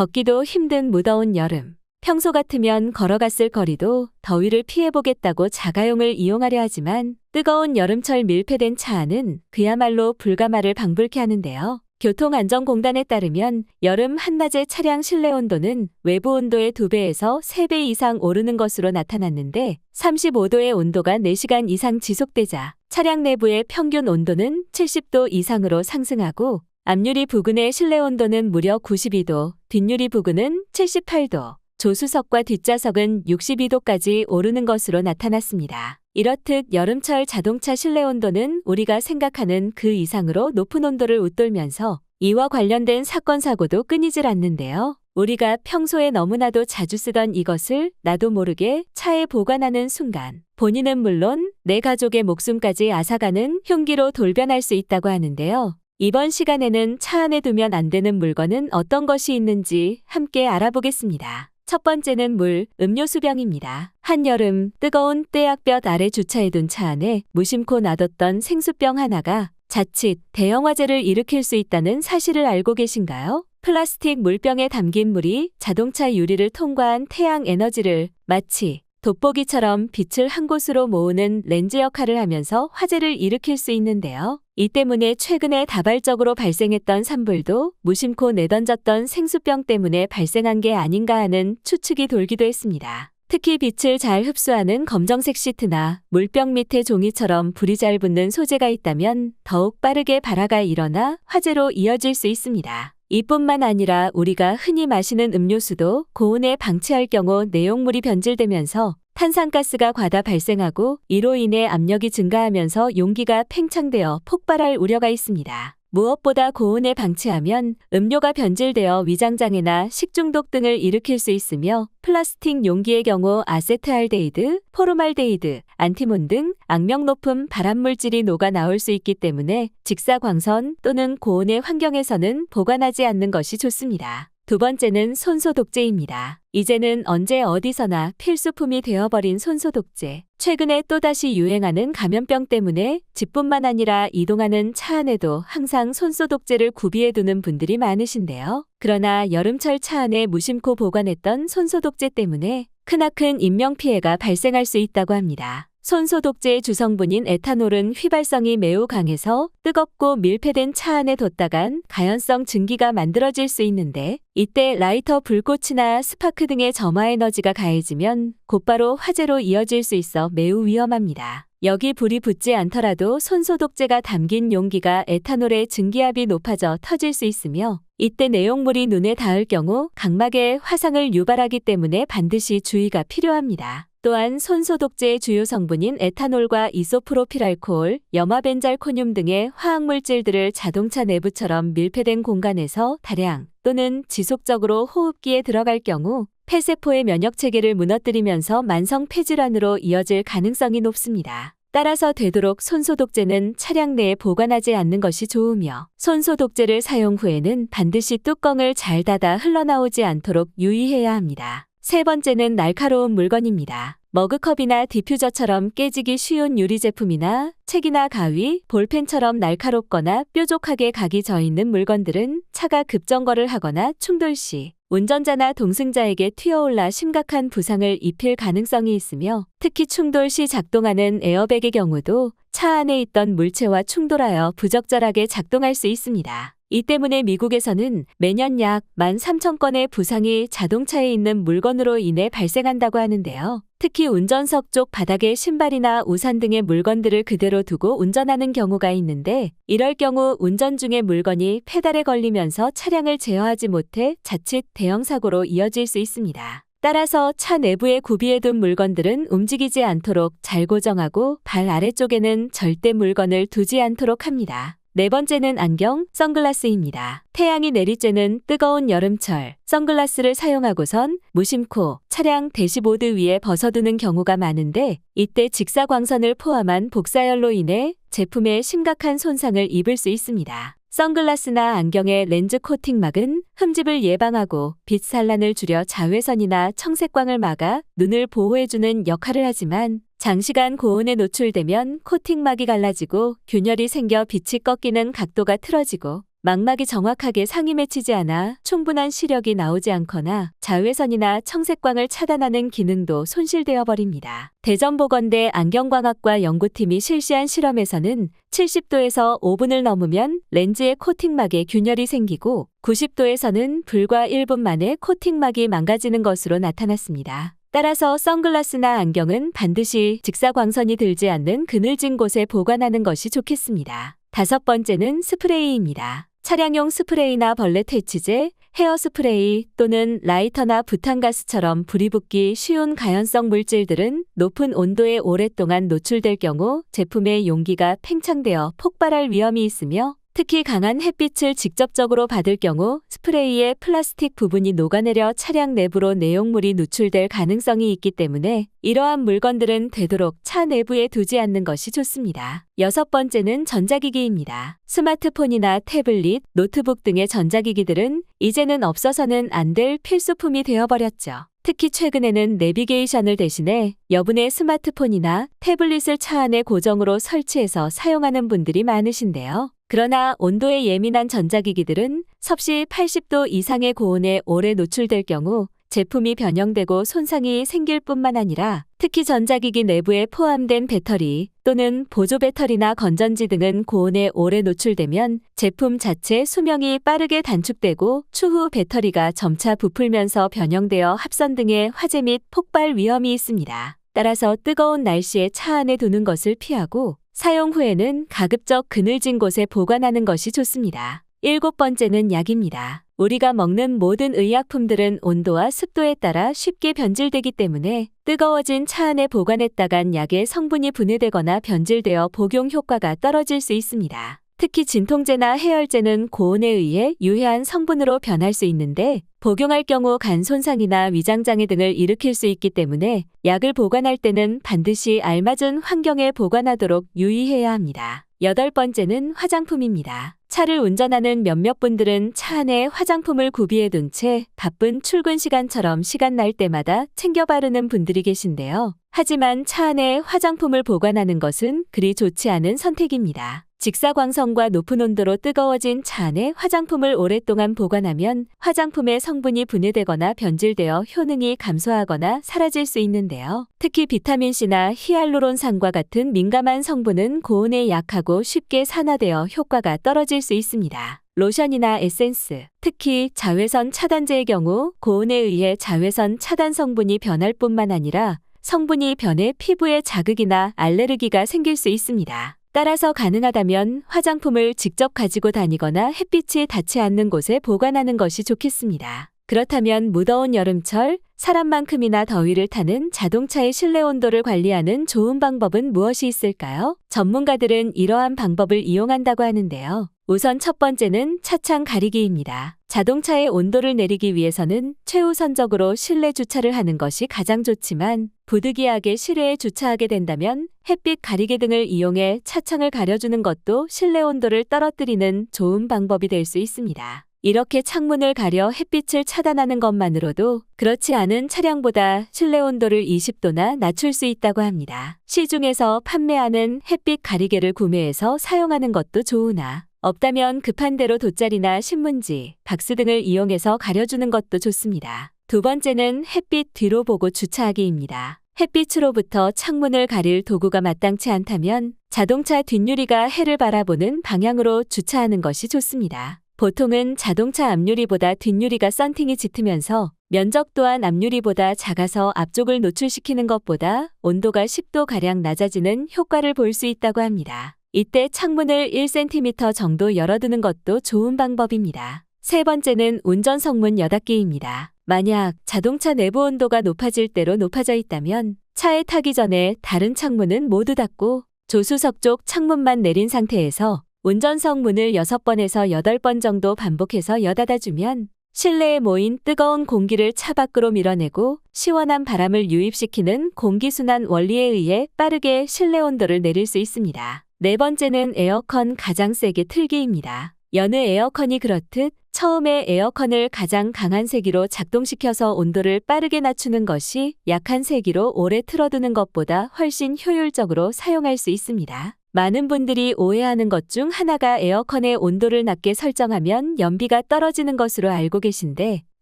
걷기도 힘든 무더운 여름. 평소 같으면 걸어갔을 거리도 더위를 피해보겠다고 자가용을 이용하려 하지만 뜨거운 여름철 밀폐된 차 안은 그야말로 불가마를 방불케 하는데요. 교통안전공단에 따르면 여름 한낮의 차량 실내 온도는 외부 온도의 2배에서 3배 이상 오르는 것으로 나타났는데 35도의 온도가 4시간 이상 지속되자 차량 내부의 평균 온도는 70도 이상으로 상승하고 앞유리 부근의 실내 온도는 무려 92도, 뒷유리 부근은 78도, 조수석과 뒷좌석은 62도까지 오르는 것으로 나타났습니다. 이렇듯 여름철 자동차 실내 온도는 우리가 생각하는 그 이상으로 높은 온도를 웃돌면서 이와 관련된 사건 사고도 끊이질 않는데요. 우리가 평소에 너무나도 자주 쓰던 이것을 나도 모르게 차에 보관하는 순간 본인은 물론 내 가족의 목숨까지 앗아가는 흉기로 돌변할 수 있다고 하는데요. 이번 시간에는 차 안에 두면 안 되는 물건은 어떤 것이 있는지 함께 알아보겠습니다. 첫 번째는 물, 음료수병입니다. 한여름 뜨거운 떼약볕 아래 주차해둔 차 안에 무심코 놔뒀던 생수병 하나가 자칫 대형 화재를 일으킬 수 있다는 사실을 알고 계신가요? 플라스틱 물병에 담긴 물이 자동차 유리를 통과한 태양 에너지를 마치 돋보기처럼 빛을 한 곳으로 모으는 렌즈 역할을 하면서 화재를 일으킬 수 있는데요. 이 때문에 최근에 다발적으로 발생했던 산불도 무심코 내던졌던 생수병 때문에 발생한 게 아닌가 하는 추측이 돌기도 했습니다. 특히 빛을 잘 흡수하는 검정색 시트나 물병 밑에 종이처럼 불이 잘 붙는 소재가 있다면 더욱 빠르게 발화가 일어나 화재로 이어질 수 있습니다. 이뿐만 아니라 우리가 흔히 마시는 음료수도 고온에 방치할 경우 내용물이 변질되면서 탄산가스가 과다 발생하고 이로 인해 압력이 증가하면서 용기가 팽창되어 폭발할 우려가 있습니다. 무엇보다 고온에 방치하면 음료가 변질되어 위장장애나 식중독 등을 일으킬 수 있으며 플라스틱 용기의 경우 아세트알데히드, 포르말데히드, 안티몬 등 악명 높은 발암물질이 녹아 나올 수 있기 때문에 직사광선 또는 고온의 환경에서는 보관하지 않는 것이 좋습니다. 두 번째는 손소독제입니다. 이제는 언제 어디서나 필수품이 되어버린 손소독제. 최근에 또다시 유행하는 감염병 때문에 집뿐만 아니라 이동하는 차 안에도 항상 손소독제를 구비해두는 분들이 많으신데요. 그러나 여름철 차 안에 무심코 보관했던 손소독제 때문에 크나큰 인명피해가 발생할 수 있다고 합니다. 손소독제의 주성분인 에탄올은 휘발성이 매우 강해서 뜨겁고 밀폐된 차 안에 뒀다간 가연성 증기가 만들어질 수 있는데 이때 라이터 불꽃이나 스파크 등의 점화 에너지가 가해지면 곧바로 화재로 이어질 수 있어 매우 위험합니다. 여기 불이 붙지 않더라도 손소독제가 담긴 용기가 에탄올의 증기압이 높아져 터질 수 있으며 이때 내용물이 눈에 닿을 경우 각막에 화상을 유발하기 때문에 반드시 주의가 필요합니다. 또한 손소독제의 주요 성분인 에탄올과 이소프로필알코올, 염화벤잘코늄 등의 화학물질들을 자동차 내부처럼 밀폐된 공간에서 다량 또는 지속적으로 호흡기에 들어갈 경우 폐세포의 면역 체계를 무너뜨리면서 만성 폐질환으로 이어질 가능성이 높습니다. 따라서 되도록 손소독제는 차량 내에 보관하지 않는 것이 좋으며 손소독제를 사용 후에는 반드시 뚜껑을 잘 닫아 흘러나오지 않도록 유의해야 합니다. 세 번째는 날카로운 물건입니다. 머그컵이나 디퓨저처럼 깨지기 쉬운 유리 제품이나 책이나 가위, 볼펜처럼 날카롭거나 뾰족하게 각이 져 있는 물건들은 차가 급정거를 하거나 충돌 시 운전자나 동승자에게 튀어올라 심각한 부상을 입힐 가능성이 있으며 특히 충돌 시 작동하는 에어백의 경우도 차 안에 있던 물체와 충돌하여 부적절하게 작동할 수 있습니다. 이 때문에 미국에서는 매년 약 13,000건의 부상이 자동차에 있는 물건으로 인해 발생한다고 하는데요. 특히 운전석 쪽 바닥에 신발이나 우산 등의 물건들을 그대로 두고 운전하는 경우가 있는데 이럴 경우 운전 중에 물건이 페달에 걸리면서 차량을 제어하지 못해 자칫 대형 사고로 이어질 수 있습니다. 따라서 차 내부에 구비해둔 물건들은 움직이지 않도록 잘 고정하고 발 아래쪽에는 절대 물건을 두지 않도록 합니다. 네 번째는 안경, 선글라스입니다. 태양이 내리쬐는 뜨거운 여름철, 선글라스를 사용하고선 무심코 차량 대시보드 위에 벗어두는 경우가 많은데 이때 직사광선을 포함한 복사열로 인해 제품에 심각한 손상을 입을 수 있습니다. 선글라스나 안경의 렌즈 코팅막은 흠집을 예방하고 빛 산란을 줄여 자외선이나 청색광을 막아 눈을 보호해주는 역할을 하지만 장시간 고온에 노출되면 코팅막이 갈라지고 균열이 생겨 빛이 꺾이는 각도가 틀어지고 망막이 정확하게 상이 맺히지 않아 충분한 시력이 나오지 않거나 자외선이나 청색광을 차단하는 기능도 손실되어 버립니다. 대전보건대 안경광학과 연구팀이 실시한 실험에서는 70도에서 5분을 넘으면 렌즈의 코팅막에 균열이 생기고 90도에서는 불과 1분 만에 코팅막이 망가지는 것으로 나타났습니다. 따라서 선글라스나 안경은 반드시 직사광선이 들지 않는 그늘진 곳에 보관하는 것이 좋겠습니다. 다섯 번째는 스프레이입니다. 차량용 스프레이나 벌레 퇴치제, 헤어 스프레이 또는 라이터나 부탄가스처럼 불이 붙기 쉬운 가연성 물질들은 높은 온도에 오랫동안 노출될 경우 제품의 용기가 팽창되어 폭발할 위험이 있으며 특히 강한 햇빛을 직접적으로 받을 경우 스프레이의 플라스틱 부분이 녹아내려 차량 내부로 내용물이 누출될 가능성이 있기 때문에 이러한 물건들은 되도록 차 내부에 두지 않는 것이 좋습니다. 여섯 번째는 전자기기입니다. 스마트폰이나 태블릿, 노트북 등의 전자기기들은 이제는 없어서는 안 될 필수품이 되어버렸죠. 특히 최근에는 내비게이션을 대신해 여분의 스마트폰이나 태블릿을 차 안에 고정으로 설치해서 사용하는 분들이 많으신데요. 그러나 온도에 예민한 전자기기들은 섭씨 80도 이상의 고온에 오래 노출될 경우 제품이 변형되고 손상이 생길 뿐만 아니라 특히 전자기기 내부에 포함된 배터리 또는 보조 배터리나 건전지 등은 고온에 오래 노출되면 제품 자체 수명이 빠르게 단축되고 추후 배터리가 점차 부풀면서 변형되어 합선 등의 화재 및 폭발 위험이 있습니다. 따라서 뜨거운 날씨에 차 안에 두는 것을 피하고 사용 후에는 가급적 그늘진 곳에 보관하는 것이 좋습니다. 일곱 번째는 약입니다. 우리가 먹는 모든 의약품들은 온도와 습도에 따라 쉽게 변질되기 때문에 뜨거워진 차 안에 보관했다간 약의 성분이 분해되거나 변질되어 복용 효과가 떨어질 수 있습니다. 특히 진통제나 해열제는 고온에 의해 유해한 성분으로 변할 수 있는데 복용할 경우 간 손상이나 위장장애 등을 일으킬 수 있기 때문에 약을 보관할 때는 반드시 알맞은 환경에 보관하도록 유의해야 합니다. 여덟 번째는 화장품입니다. 차를 운전하는 몇몇 분들은 차 안에 화장품을 구비해 둔 채 바쁜 출근 시간처럼 시간 날 때마다 챙겨 바르는 분들이 계신데요. 하지만 차 안에 화장품을 보관하는 것은 그리 좋지 않은 선택입니다. 직사광선과 높은 온도로 뜨거워진 차 안에 화장품을 오랫동안 보관하면 화장품의 성분이 분해되거나 변질되어 효능이 감소하거나 사라질 수 있는데요. 특히 비타민C나 히알루론산과 같은 민감한 성분은 고온에 약하고 쉽게 산화되어 효과가 떨어질 수 있습니다. 로션이나 에센스, 특히 자외선 차단제의 경우 고온에 의해 자외선 차단 성분이 변할 뿐만 아니라 성분이 변해 피부에 자극이나 알레르기가 생길 수 있습니다. 따라서 가능하다면 화장품을 직접 가지고 다니거나 햇빛이 닿지 않는 곳에 보관하는 것이 좋겠습니다. 그렇다면 무더운 여름철 사람만큼이나 더위를 타는 자동차의 실내 온도를 관리하는 좋은 방법은 무엇이 있을까요? 전문가들은 이러한 방법을 이용한다고 하는데요. 우선 첫 번째는 차창 가리기입니다. 자동차의 온도를 내리기 위해서는 최우선적으로 실내 주차를 하는 것이 가장 좋지만 부득이하게 실외에 주차하게 된다면 햇빛 가리개 등을 이용해 차창을 가려주는 것도 실내 온도를 떨어뜨리는 좋은 방법이 될 수 있습니다. 이렇게 창문을 가려 햇빛을 차단하는 것만으로도 그렇지 않은 차량보다 실내 온도를 20도나 낮출 수 있다고 합니다. 시중에서 판매하는 햇빛 가리개를 구매해서 사용하는 것도 좋으나 없다면 급한 대로 돗자리나 신문지, 박스 등을 이용해서 가려주는 것도 좋습니다. 두 번째는 햇빛 뒤로 보고 주차하기입니다. 햇빛으로부터 창문을 가릴 도구가 마땅치 않다면 자동차 뒷유리가 해를 바라보는 방향으로 주차하는 것이 좋습니다. 보통은 자동차 앞유리보다 뒷유리가 썬팅이 짙으면서 면적 또한 앞유리보다 작아서 앞쪽을 노출시키는 것보다 온도가 10도가량 낮아지는 효과를 볼 수 있다고 합니다. 이때 창문을 1cm 정도 열어두는 것도 좋은 방법입니다. 세 번째는 운전 성문 여닫기입니다. 만약 자동차 내부 온도가 높아질 대로 높아져 있다면 차에 타기 전에 다른 창문은 모두 닫고 조수석 쪽 창문만 내린 상태에서 운전석 문을 6번에서 8번 정도 반복해서 여닫아 주면 실내에 모인 뜨거운 공기를 차 밖으로 밀어내고 시원한 바람을 유입시키는 공기순환 원리에 의해 빠르게 실내 온도를 내릴 수 있습니다. 네 번째는 에어컨 가장 세게 틀기입니다. 여느 에어컨이 그렇듯 처음에 에어컨을 가장 강한 세기로 작동시켜서 온도를 빠르게 낮추는 것이 약한 세기로 오래 틀어두는 것보다 훨씬 효율적으로 사용할 수 있습니다. 많은 분들이 오해하는 것 중 하나가 에어컨의 온도를 낮게 설정하면 연비가 떨어지는 것으로 알고 계신데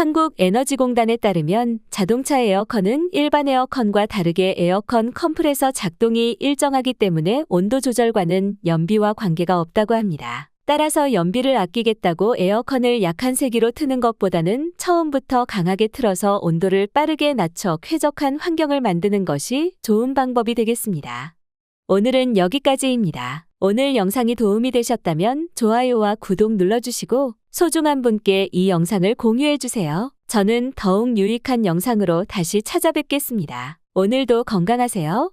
한국에너지공단에 따르면 자동차 에어컨은 일반 에어컨과 다르게 에어컨 컴프레서 작동이 일정하기 때문에 온도 조절과는 연비와 관계가 없다고 합니다. 따라서 연비를 아끼겠다고 에어컨을 약한 세기로 트는 것보다는 처음부터 강하게 틀어서 온도를 빠르게 낮춰 쾌적한 환경을 만드는 것이 좋은 방법이 되겠습니다. 오늘은 여기까지입니다. 오늘 영상이 도움이 되셨다면 좋아요와 구독 눌러주시고 소중한 분께 이 영상을 공유해주세요. 저는 더욱 유익한 영상으로 다시 찾아뵙겠습니다. 오늘도 건강하세요.